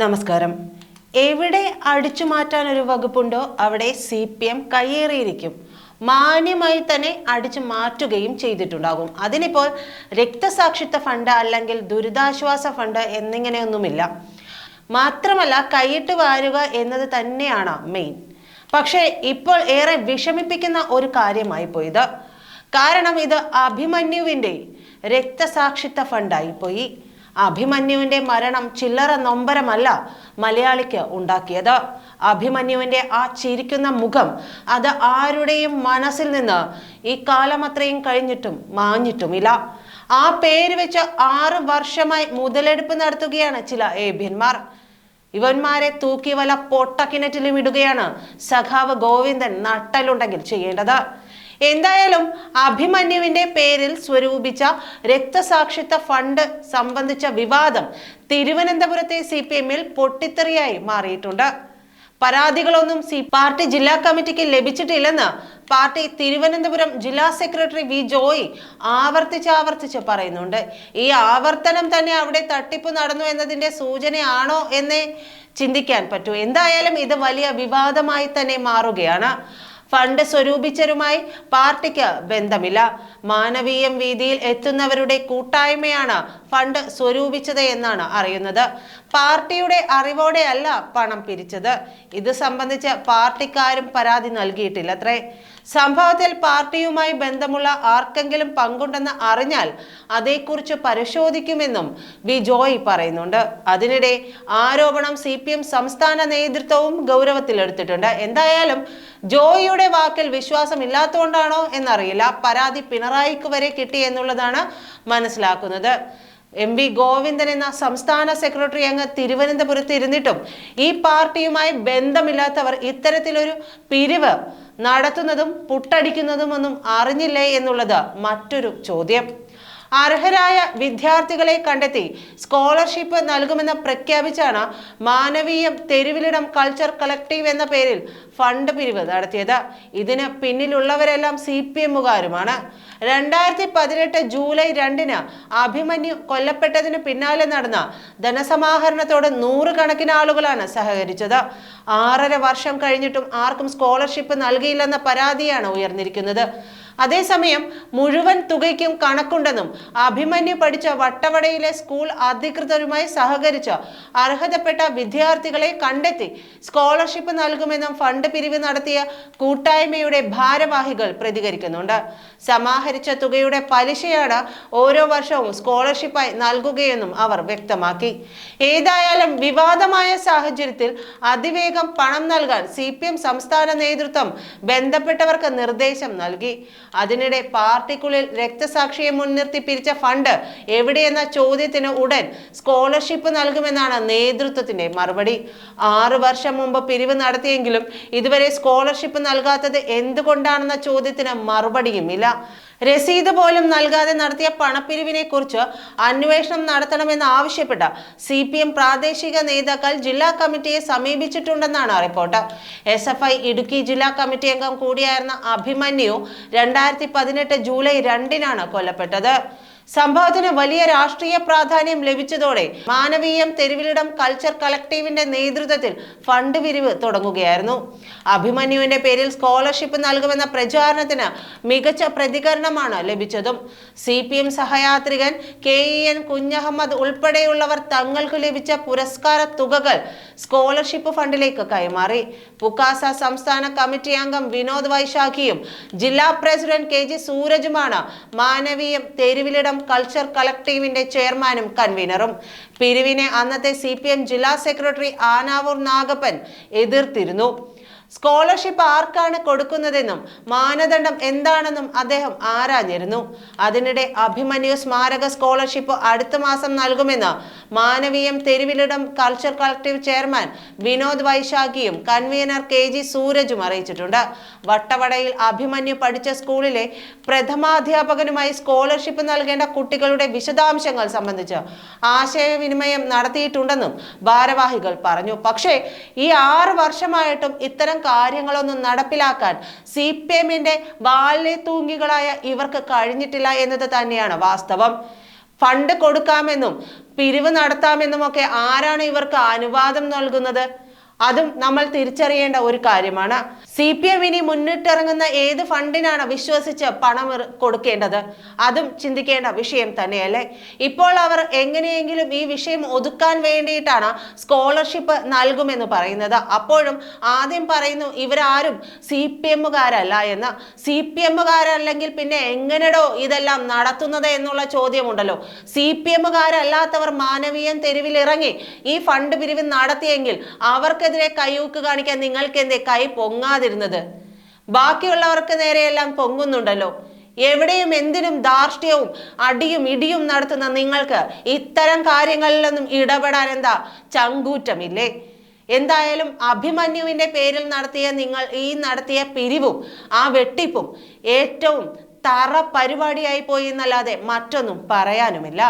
നമസ്കാരം. എവിടെ അടിച്ചു മാറ്റാൻ ഒരു വകുപ്പുണ്ടോ അവിടെ സി പി എം കയ്യേറിയിരിക്കും. മാന്യമായി തന്നെ അടിച്ചു മാറ്റുകയും ചെയ്തിട്ടുണ്ടാകും. അതിനിപ്പോൾ രക്തസാക്ഷിത്വ ഫണ്ട് അല്ലെങ്കിൽ ദുരിതാശ്വാസ ഫണ്ട് എന്നിങ്ങനെയൊന്നുമില്ല. മാത്രമല്ല കൈയിട്ട് വാരുക എന്നത് തന്നെയാണ് മെയിൻ. പക്ഷേ ഇപ്പോൾ ഏറെ വിഷമിപ്പിക്കുന്ന ഒരു കാര്യമായി പോയത്. കാരണം ഇത് അഭിമന്യുവിന്റെ രക്തസാക്ഷിത്വ ഫണ്ടായി പോയി. അഭിമന്യുവിന്റെ മരണം ചില്ലറ നൊമ്പരമല്ല മലയാളിക്ക് ഉണ്ടാക്കിയത്. അഭിമന്യുവിന്റെ ആ ചിരിക്കുന്ന മുഖം അത് ആരുടെയും മനസ്സിൽ നിന്ന് ഈ കാലം അത്രയും കഴിഞ്ഞിട്ടും മാഞ്ഞിട്ടുമില്ല. ആ പേര് വെച്ച് ആറ് വർഷമായി മുതലെടുപ്പ് നടത്തുകയാണ് ചില ഏഭ്യന്മാർ ഇവന്മാരെ തൂക്കി വല പൊട്ടക്കിണറ്റിലും ഇടുകയാണ് സഖാവ് ഗോവിന്ദൻ നട്ടലുണ്ടെങ്കിൽ ചെയ്യേണ്ടത്. എന്തായാലും അഭിമന്യുവിന്റെ പേരിൽ സ്വരൂപിച്ച രക്തസാക്ഷിത്വ ഫണ്ട് സംബന്ധിച്ച വിവാദം തിരുവനന്തപുരത്തെ സി പി എമ്മിൽ പൊട്ടിത്തെറിയായി മാറിയിട്ടുണ്ട്. പരാതികളൊന്നും സി പാർട്ടി ജില്ലാ കമ്മിറ്റിക്ക് ലഭിച്ചിട്ടില്ലെന്ന് പാർട്ടി തിരുവനന്തപുരം ജില്ലാ സെക്രട്ടറി വി ജോയ് ആവർത്തിച്ച് ആവർത്തിച്ച് പറയുന്നുണ്ട്. ഈ ആവർത്തനം തന്നെ അവിടെ തട്ടിപ്പ് നടന്നു എന്നതിന്റെ സൂചനയാണോ എന്നേ ചിന്തിക്കാൻ പറ്റൂ. എന്തായാലും ഇത് വലിയ വിവാദമായി തന്നെ മാറുകയാണ്. ഫണ്ട് സ്വരൂപിച്ചരുമായി പാർട്ടിക്ക് ബന്ധമില്ല. മാനവീയം വീതിയിൽ എത്തുന്നവരുടെ കൂട്ടായ്മയാണ് ഫണ്ട് സ്വരൂപിച്ചത് എന്നാണ് അറിയുന്നത്. പാർട്ടിയുടെ അറിവോടെയല്ല പണം പിരിച്ചത്. ഇത് സംബന്ധിച്ച് പാർട്ടിക്കാരും പരാതി നൽകിയിട്ടില്ലത്രേ സംഭവത്തിൽ പാർട്ടിയുമായി ബന്ധമുള്ള ആർക്കെങ്കിലും പങ്കുണ്ടെന്ന് അറിഞ്ഞാൽ അതേക്കുറിച്ച് പരിശോധിക്കുമെന്നും വി ജോയ് പറയുന്നുണ്ട്. അതിനിടെ ആരോപണം സി സംസ്ഥാന നേതൃത്വവും ഗൗരവത്തിലെടുത്തിട്ടുണ്ട്. എന്തായാലും ജോയിയുടെ വാക്കിൽ വിശ്വാസം ഇല്ലാത്തതുകൊണ്ടാണോ എന്നറിയില്ല. പരാതി പിണറായിക്ക് വരെ കിട്ടി എന്നുള്ളതാണ് മനസ്സിലാക്കുന്നത്. എം വി ഗോവിന്ദൻ എന്ന സംസ്ഥാന സെക്രട്ടറി അങ്ങ് തിരുവനന്തപുരത്ത് ഇരുന്നിട്ടും ഈ പാർട്ടിയുമായി ബന്ധമില്ലാത്തവർ ഇത്തരത്തിലൊരു പിരിവ് നടത്തുന്നതും പുട്ടടിക്കുന്നതും ഒന്നും അറിഞ്ഞില്ലേ എന്നുള്ളത് മറ്റൊരു ചോദ്യം. അർഹരായ വിദ്യാർത്ഥികളെ കണ്ടെത്തി സ്കോളർഷിപ്പ് നൽകുമെന്ന് പ്രഖ്യാപിച്ചാണ് മാനവീയം തെരുവിലിടം കൾച്ചർ കളക്റ്റീവ് എന്ന പേരിൽ ഫണ്ട് പിരിവ് നടത്തിയത്. ഇതിന് പിന്നിലുള്ളവരെല്ലാം സി പി എമ്മുകാരുമാണ്. രണ്ടായിരത്തി പതിനെട്ട് ജൂലൈ രണ്ടിന് അഭിമന്യു കൊല്ലപ്പെട്ടതിന് പിന്നാലെ നടന്ന ധനസമാഹരണത്തോട് നൂറുകണക്കിന് ആളുകളാണ് സഹകരിച്ചത്. ആറര വർഷം കഴിഞ്ഞിട്ടും ആർക്കും സ്കോളർഷിപ്പ് നൽകിയില്ലെന്ന പരാതിയാണ് ഉയർന്നിരിക്കുന്നത്. അതേസമയം മുഴുവൻ തുകയ്ക്കും കണക്കുണ്ടെന്നും അഭിമന്യു പഠിച്ച വട്ടവടയിലെ സ്കൂൾ അധികൃതരുമായി സഹകരിച്ച് അർഹതപ്പെട്ട വിദ്യാർത്ഥികളെ കണ്ടെത്തി സ്കോളർഷിപ്പ് നൽകുമെന്നും ഫണ്ട് പിരിവ് നടത്തിയ കൂട്ടായ്മയുടെ ഭാരവാഹികൾ പ്രതികരിക്കുന്നുണ്ട്. സമാഹരിച്ച തുകയുടെ പലിശയാണ് ഓരോ വർഷവും സ്കോളർഷിപ്പായി നൽകുകയെന്നും അവർ വ്യക്തമാക്കി. ഏതായാലും വിവാദമായ സാഹചര്യത്തിൽ അതിവേഗം പണം നൽകാൻ സി സംസ്ഥാന നേതൃത്വം ബന്ധപ്പെട്ടവർക്ക് നിർദ്ദേശം നൽകി. അതിനിടെ പാർട്ടിക്കുള്ളിൽ രക്തസാക്ഷിയെ മുൻനിർത്തി പിരിച്ച ഫണ്ട് എവിടെയെന്ന ചോദ്യത്തിന് ഉടൻ സ്കോളർഷിപ്പ് നൽകുമെന്നാണ് നേതൃത്വത്തിന്റെ മറുപടി. ആറു വർഷം മുമ്പ് പിരിവ് നടത്തിയെങ്കിലും ഇതുവരെ സ്കോളർഷിപ്പ് നൽകാത്തത് എന്തുകൊണ്ടാണെന്ന ചോദ്യത്തിന് മറുപടിയുമില്ല. രസീത് പോലും നൽകാതെ നടത്തിയ പണപ്പിരിവിനെ കുറിച്ച് അന്വേഷണം നടത്തണമെന്ന് ആവശ്യപ്പെട്ട സി പി എം പ്രാദേശിക നേതാക്കൾ ജില്ലാ കമ്മിറ്റിയെ സമീപിച്ചിട്ടുണ്ടെന്നാണ് report. S F I Idukki ജില്ലാ കമ്മിറ്റി അംഗം കൂടിയായിരുന്ന അഭിമന്യു രണ്ടായിരത്തി പതിനെട്ട് ജൂലൈ രണ്ടിനാണ് കൊല്ലപ്പെട്ടത്. സംഭവത്തിന് വലിയ രാഷ്ട്രീയ പ്രാധാന്യം ലഭിച്ചതോടെ മാനവീയം തെരുവിലിടം കൾച്ചർ കളക്ടീവിന്റെ നേതൃത്വത്തിൽ ഫണ്ട് പിരിവ് തുടങ്ങുകയായിരുന്നു. അഭിമന്യുവിന്റെ പേരിൽ സ്കോളർഷിപ്പ് നൽകുമെന്ന പ്രചാരണത്തിന് മികച്ച പ്രതികരണമാണ് ലഭിച്ചതും. സി പി എം സഹയാത്രികൻ കെ ഇ എൻ കുഞ്ഞഹമ്മദ് ഉൾപ്പെടെയുള്ളവർ തങ്ങൾക്ക് ലഭിച്ച പുരസ്കാര തുകകൾ സ്കോളർഷിപ്പ് ഫണ്ടിലേക്ക് കൈമാറി. പുക്കാസ സംസ്ഥാന കമ്മിറ്റി അംഗം വിനോദ് വൈശാഖിയും ജില്ലാ പ്രസിഡന്റ് കെ ജി സൂരജുമാണ് മാനവീയം തെരുവിലിടം കൾച്ചർ കളക്ടീവിന്റെ ചെയർമാനും കൺവീനറും. പിരിവിനെ അന്നത്തെ സി ജില്ലാ സെക്രട്ടറി ആനാവൂർ നാഗപ്പൻ എതിർത്തിരുന്നു. സ്കോളർഷിപ്പ് ആർക്കാണ് കൊടുക്കുന്നതെന്നും മാനദണ്ഡം എന്താണെന്നും അദ്ദേഹം ആരാഞ്ഞിരുന്നു. അതിനിടെ അഭിമന്യു സ്മാരക സ്കോളർഷിപ്പ് അടുത്ത മാസം നൽകുമെന്ന് Manaveeyam Theruvilidam culture collective chairman Vinod വൈശാഖിയും convener K G സൂരജും അറിയിച്ചിട്ടുണ്ട്. വട്ടവടയിൽ അഭിമന്യു പഠിച്ച സ്കൂളിലെ പ്രഥമാധ്യാപകനുമായി സ്കോളർഷിപ്പ് നൽകേണ്ട കുട്ടികളുടെ വിശദാംശങ്ങൾ സംബന്ധിച്ച് ആശയവിനിമയം നടത്തിയിട്ടുണ്ടെന്നും ഭാരവാഹികൾ പറഞ്ഞു. പക്ഷേ ഈ ആറ് വർഷമായിട്ടും ഇത്തരം കാര്യങ്ങളൊന്നും നടപ്പിലാക്കാൻ സി പി എമ്മിന്റെ വാലിലെ തൂങ്ങികളായ ഇവർക്ക് കഴിഞ്ഞിട്ടില്ല എന്നത് തന്നെയാണ് വാസ്തവം. ഫണ്ട് കൊടുക്കാമെന്നും പിരിവ് നടത്താമെന്നും ഒക്കെ ആരാണ് ഇവർക്ക് അനുവാദം നൽകുന്നത്? അതും നമ്മൾ തിരിച്ചറിയേണ്ട ഒരു കാര്യമാണ്. സി പി എം ഇനി മുന്നിട്ടിറങ്ങുന്ന ഏത് ഫണ്ടിനാണ് വിശ്വസിച്ച് പണം കൊടുക്കേണ്ടത്? അതും ചിന്തിക്കേണ്ട വിഷയം തന്നെയല്ലേ? ഇപ്പോൾ അവർ എങ്ങനെയെങ്കിലും ഈ വിഷയം ഒതുക്കാൻ വേണ്ടിയിട്ടാണ് സ്കോളർഷിപ്പ് നൽകുമെന്ന് പറയുന്നത്. അപ്പോഴും ആദ്യം പറയുന്നു ഇവരാരും സി പി എമ്മുകാരല്ല എന്ന്. സി പി എമ്മുകാരല്ലെങ്കിൽ പിന്നെ എങ്ങനെടോ ഇതെല്ലാം നടത്തുന്നത് എന്നുള്ള ചോദ്യമുണ്ടല്ലോ. സി പി എമ്മുകാരല്ലാത്തവർ മാനവീയം തെരുവിലിറങ്ങി ഈ ഫണ്ട് പിരിവ് നടത്തിയെങ്കിൽ അവർക്കെതിരെ കൈയൂക്ക് കാണിക്കാൻ നിങ്ങൾക്കെന്തേ കൈ പൊങ്ങാതിരുന്നത്? ബാക്കിയുള്ളവർക്ക് നേരെയെല്ലാം പൊങ്ങുന്നുണ്ടല്ലോ. എവിടെയും എന്തിനും ധാർഷ്ട്യവും അടിയും ഇടിയും നടത്തുന്ന നിങ്ങൾക്ക് ഇത്തരം കാര്യങ്ങളിലൊന്നും ഇടപെടാൻ എന്താ ചങ്കൂറ്റമില്ലേ? എന്തായാലും അഭിമന്യുവിന്റെ പേരിൽ നടത്തിയ നിങ്ങൾ ഈ നടത്തിയ പിരിവും ആ വെട്ടിപ്പും ഏറ്റവും തറ പരിപാടിയായി പോയി എന്നല്ലാതെ മറ്റൊന്നും പറയാനുമില്ല.